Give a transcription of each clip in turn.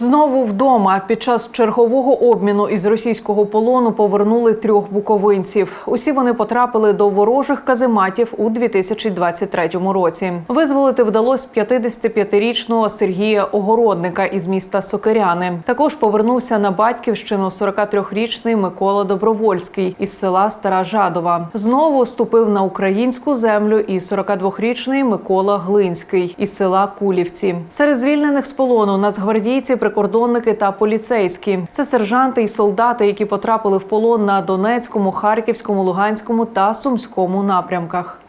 Знову вдома під час чергового обміну із російського полону повернули трьох буковинців. Усі вони потрапили до ворожих казематів у 2023 році. Визволити вдалося 55-річного Сергія Огородника із міста Сокиряни. Також повернувся на батьківщину 43-річний Микола Добровольський із села Стара Жадова. Знову ступив на українську землю і 42-річний Микола Глинський із села Кулівці. Серед звільнених з полону нацгвардійці, прикордонники та поліцейські. Це сержанти і солдати, які потрапили в полон на Донецькому, Харківському, Луганському та Сумському напрямках.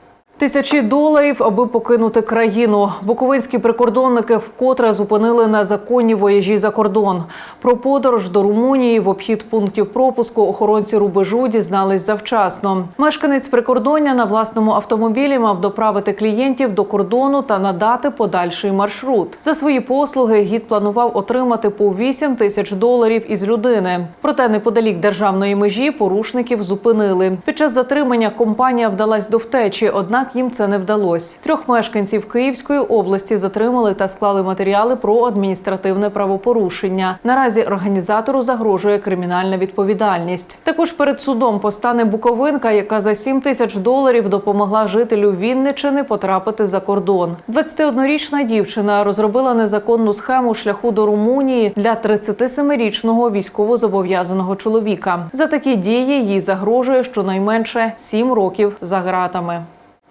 Тисячі доларів, аби покинути країну. Буковинські прикордонники вкотре зупинили незаконні вояжі за кордон. Про подорож до Румунії в обхід пунктів пропуску охоронці рубежу дізнались завчасно. Мешканець прикордоння на власному автомобілі мав доправити клієнтів до кордону та надати подальший маршрут. За свої послуги гід планував отримати по 8 тисяч доларів із людини. Проте неподалік державної межі порушників зупинили. Під час затримання компанія вдалась до втечі, однак їм це не вдалося. Трьох мешканців Київської області затримали та склали матеріали про адміністративне правопорушення. Наразі організатору загрожує кримінальна відповідальність. Також перед судом постане Буковинка, яка за 7 тисяч доларів допомогла жителю Вінничини потрапити за кордон. 21-річна дівчина розробила незаконну схему шляху до Румунії для 37-річного військовозобов'язаного чоловіка. За такі дії їй загрожує щонайменше 7 років за ґратами.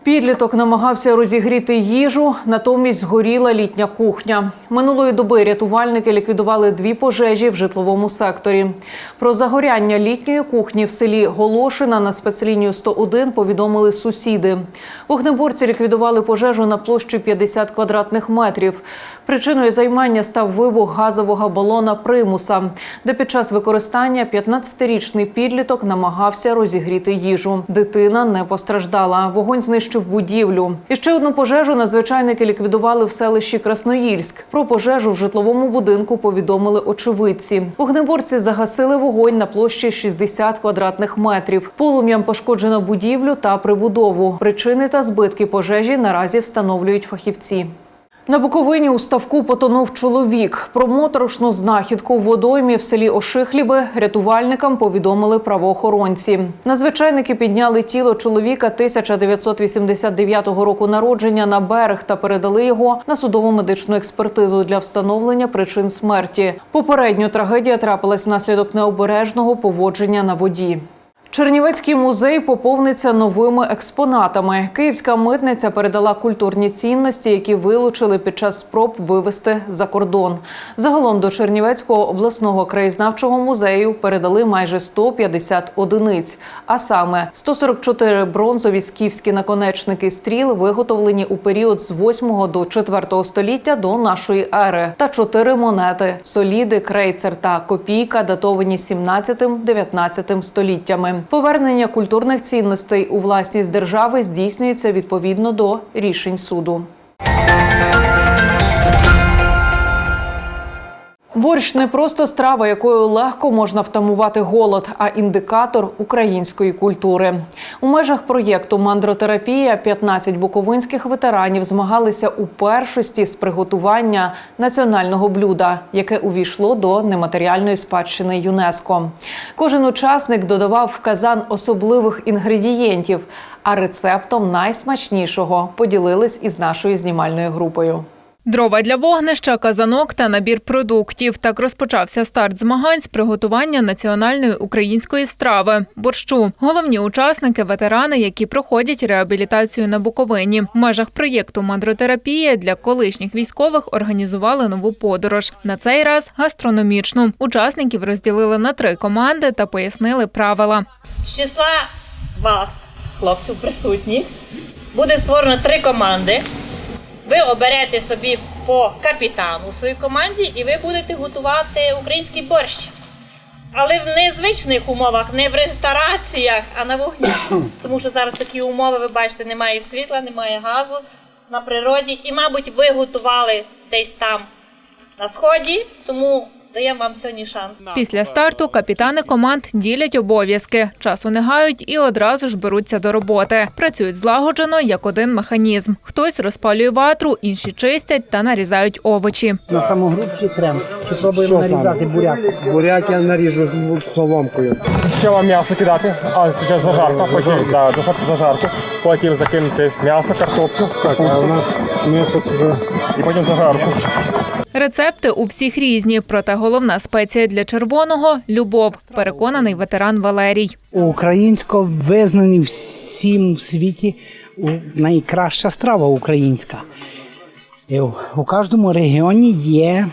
Підліток намагався розігріти їжу, натомість згоріла літня кухня. Минулої доби рятувальники ліквідували дві пожежі в житловому секторі. Про загоряння літньої кухні в селі Голошина на спецлінію 101 повідомили сусіди. Вогнеборці ліквідували пожежу на площі 50 квадратних метрів. Причиною займання став вибух газового балона примуса, де під час використання 15-річний підліток намагався розігріти їжу. Дитина не постраждала. Вогонь знищив будівлю. І ще одну пожежу надзвичайники ліквідували в селищі Красноїльськ. Про пожежу в житловому будинку повідомили очевидці. Вогнеборці загасили вогонь на площі 60 квадратних метрів. Полум'ям пошкоджено будівлю та прибудову. Причини та збитки пожежі наразі встановлюють фахівці. На Буковині у ставку потонув чоловік. Про моторошну знахідку в водоймі в селі Ошихліби рятувальникам повідомили правоохоронці. Надзвичайники підняли тіло чоловіка 1989 року народження на берег та передали його на судово медичну експертизу для встановлення причин смерті. Попередньо трагедія трапилась внаслідок необережного поводження на воді. Чернівецький музей поповниться новими експонатами. Київська митниця передала культурні цінності, які вилучили під час спроб вивезти за кордон. Загалом до Чернівецького обласного краєзнавчого музею передали майже 150 одиниць, а саме 144 бронзові скіфські наконечники стріл, виготовлені у період з 8 до 4 століття до нашої ери, та 4 монети соліди, крейцер та копійка, датовані 17-19 століттями. Повернення культурних цінностей у власність держави здійснюється відповідно до рішень суду. Борщ не просто страва, якою легко можна втамувати голод, а індикатор української культури. У межах проєкту Мандротерапія 15 буковинських ветеранів змагалися у першості з приготування національного блюда, яке увійшло до нематеріальної спадщини ЮНЕСКО. Кожен учасник додавав в казан особливих інгредієнтів, а рецептом найсмачнішого поділились із нашою знімальною групою. Дрова для вогнища, казанок та набір продуктів. Так розпочався старт змагань з приготування національної української страви борщу. Головні учасники ветерани, які проходять реабілітацію на Буковині. В межах проєкту Мандротерапія для колишніх військових організували нову подорож. На цей раз гастрономічну. Учасників розділили на три команди та пояснили правила. З числа вас, хлопців, присутніх, буде створено три команди. Ви оберете собі по капітану у своїй команді і ви будете готувати український борщ. Але в незвичних умовах, не в рестораціях, а на вогні. Тому що зараз такі умови, ви бачите, немає світла, немає газу на природі. І, мабуть, ви готували десь там на сході, тому даємо вам сьогодні шанс. Після старту капітани команд ділять обов'язки, часу не гають і одразу ж беруться до роботи. Працюють злагоджено як один механізм. Хтось розпалює ватру, інші чистять та нарізають овочі. На самогрубший крем. Чи пробуємо Що нарізати буряк? Буряк я наріжу соломкою. Ще вам м'ясо кидати, а зараз зажарка, потім да, досадку зажарку, потім закинути м'ясо, картоплю, Так, а у нас м'ясо вже і потім зажарку. Рецепти у всіх різні, проте головна спеція для червоного любов. Переконаний ветеран Валерій. Українсько визнані всім в світі найкраща страва українська. І у- у кожному регіоні є,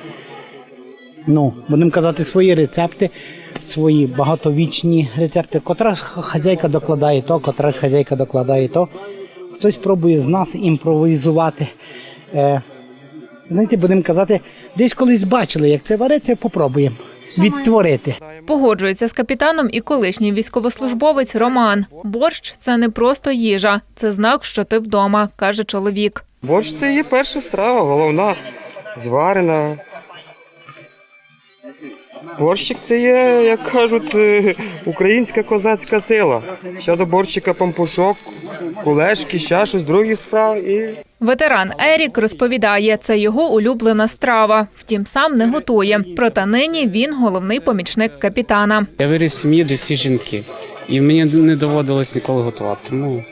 ну, будемо казати, свої рецепти, свої багатовічні рецепти. Котра хазяйка докладає то, котра хазяйка докладає то. Хтось пробує з нас імпровізувати. Знаєте, будемо казати, десь колись бачили, як це вариться, попробуємо відтворити. Погоджується з капітаном і колишній військовослужбовець Роман. Борщ це не просто їжа, це знак, що ти вдома, каже чоловік. Борщ це є перша страва, головна, зварена. Борщик це є, як кажуть, е, українська козацька сила. Ще до борщика пампушок, кулешки, ще щось, другі справи. І Ветеран Ерік розповідає, це його улюблена страва. Втім, сам не готує. Проте нині він головний помічник капітана. Я виріс в сім'ї, де всі жінки, і мені не доводилось ніколи готувати. Тому...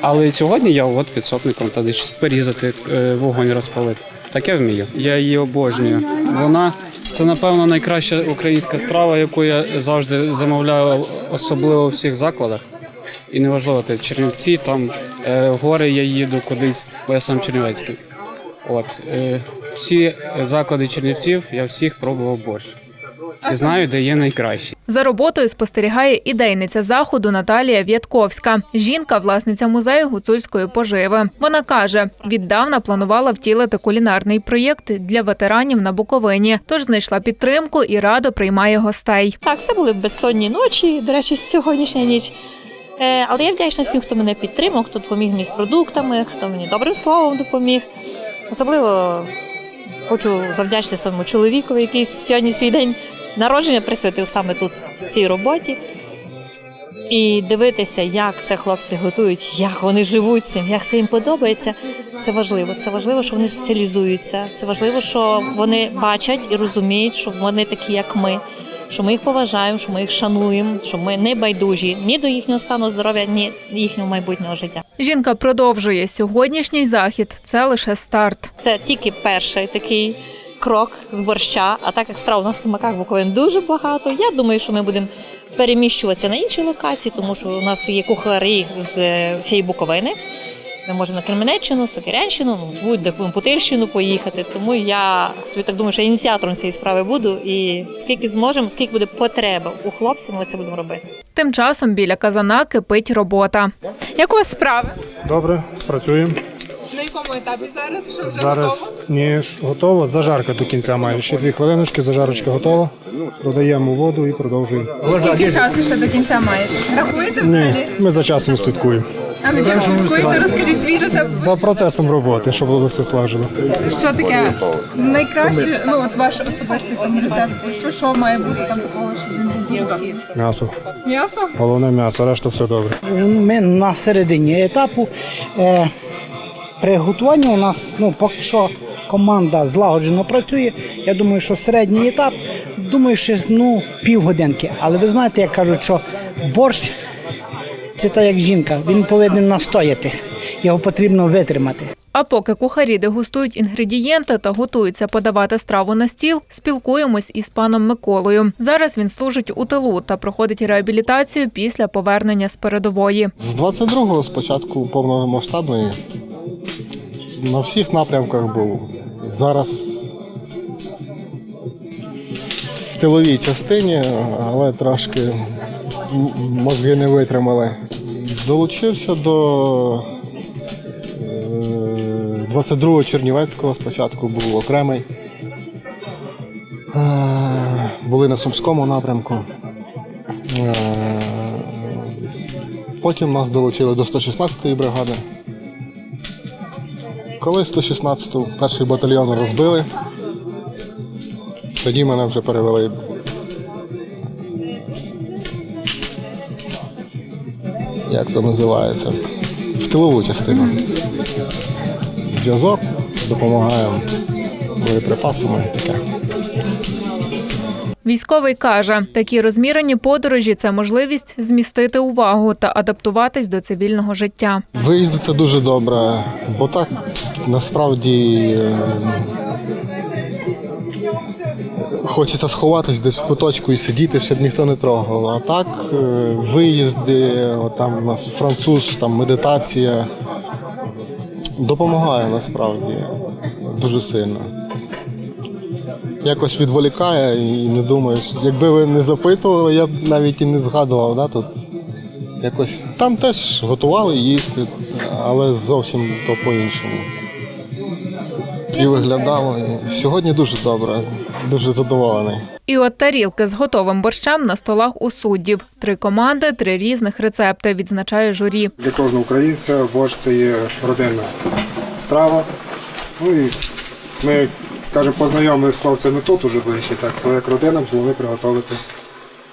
Але сьогодні я от підсотником та десь порізати, е, вогонь розпалити. Так я вмію. Я її обожнюю. Вона це, напевно, найкраща українська страва, яку я завжди замовляю, особливо у всіх закладах. І неважливо, ти Чернівці, там е, гори я їду кудись, бо я сам Чернівецький. От е, всі заклади Чернівців я всіх пробував борщ. І знаю, де є найкращий. За роботою спостерігає ідейниця заходу Наталія В'ятковська. Жінка, власниця музею гуцульської поживи. Вона каже, віддавна планувала втілити кулінарний проєкт для ветеранів на Буковині, тож знайшла підтримку і радо приймає гостей. Так, це були безсонні ночі, до речі, сьогоднішня ніч. Е, Але я вдячна всім, хто мене підтримав, хто допоміг мені з продуктами, хто мені добрим словом допоміг. Особливо хочу завдячити своєму чоловікові, який сьогодні свій день народження присвятив саме тут, в цій роботі. І дивитися, як це хлопці готують, як вони живуть цим, як це їм подобається. Це важливо. Це важливо, що вони соціалізуються. Це важливо, що вони бачать і розуміють, що вони такі, як ми, що ми їх поважаємо, що ми їх шануємо, що ми не байдужі ні до їхнього стану здоров'я, ні їхнього майбутнього життя. Жінка продовжує сьогоднішній захід. Це лише старт. Це тільки перший такий крок з борща. А так як страв у нас в смаках Буковин дуже багато. Я думаю, що ми будемо переміщуватися на інші локації, тому що у нас є кухарі з всієї Буковини. Ми можемо на Кременеччину, Сокирянщину, ну, будь-де Путильщину поїхати. Тому я собі так думаю, що ініціатором цієї справи буду. І скільки зможемо, скільки буде потреба у хлопців, ми це будемо робити. Тим часом біля казана кипить робота. Як у вас справи? Добре, працюємо. На якому етапі зараз? Що Зараз ні, готово. Зажарка до кінця майже. Ще дві хвилиночки, зажарочка готова. Додаємо воду і продовжуємо. Скільки часу ще до кінця маєте? Рахуєте Ні, ми за часом слідкуємо. А ви чим слідкуєте? Розкажіть свій рецепт. За процесом роботи, щоб було все слажено. Що таке найкраще, ну от ваш особистий там рецепт? Що, що має бути там такого, що інгредієнтів? М'ясо. М'ясо? Головне м'ясо, решта все добре. Ми на середині етапу. Е, приготування у нас ну, поки що команда злагоджено працює. Я думаю, що середній етап, думаю, що ну, півгодинки. Але ви знаєте, як кажуть, що борщ це так як жінка, він повинен настоятись, його потрібно витримати. А поки кухарі дегустують інгредієнти та готуються подавати страву на стіл, спілкуємось із паном Миколою. Зараз він служить у тилу та проходить реабілітацію після повернення з передової. З 22-го спочатку повномасштабної на всіх напрямках був. Зараз в тиловій частині, але трошки мозги не витримали. Долучився до е, 22-го Чернівецького спочатку був окремий. Е, Були на Сумському напрямку. Е, Потім нас долучили до 116-ї бригади. Коли 116-ту перший батальйон розбили, Тоді мене вже перевели. Як то називається? В тилову частину. Зв'язок, допомагаємо боєприпасами і таке. Військовий каже, такі розмірені подорожі це можливість змістити увагу та адаптуватись до цивільного життя. Виїзди це дуже добре, бо так насправді хочеться сховатись десь в куточку і сидіти, щоб ніхто не трогав. А так е, виїзди, там у нас француз, там медитація допомагає насправді дуже сильно. Якось відволікає і не думаєш. Якби ви не запитували, я б навіть і не згадував, да, тут. Якось там теж готували їсти, але зовсім то по-іншому. І виглядало. І сьогодні дуже добре, дуже задоволений. І от тарілки з готовим борщем на столах у суддів. Три команди, три різних рецепти, відзначає журі. Для кожного українця борщ це є родинна страва. Ну і ми, скажімо, познайомилися з хлопцями тут уже ближче, так, то як родина змогли приготувати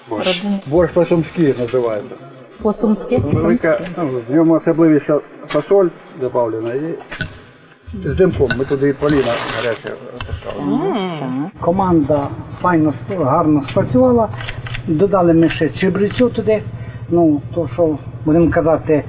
борщ. Борщ по-сумськи називається. По-сумськи. Велика, ну, в ньому особливість що фасоль додавлена і з димком. Ми туди і поліна гаряче поставили. Команда файно, гарно спрацювала. Додали ми ще чебрецю туди. Ну, то що, будемо казати,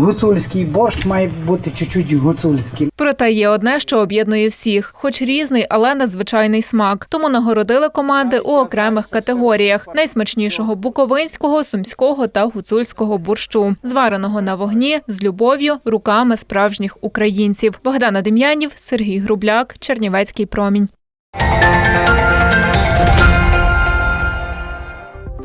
гуцульський борщ має бути чуть-чуть гуцульський. Проте є одне, що об'єднує всіх, хоч різний, але надзвичайний смак. Тому нагородили команди у окремих категоріях: найсмачнішого буковинського, сумського та гуцульського борщу, звареного на вогні з любов'ю руками справжніх українців. Богдана Дем'янів, Сергій Грубляк, Чернівецький промінь.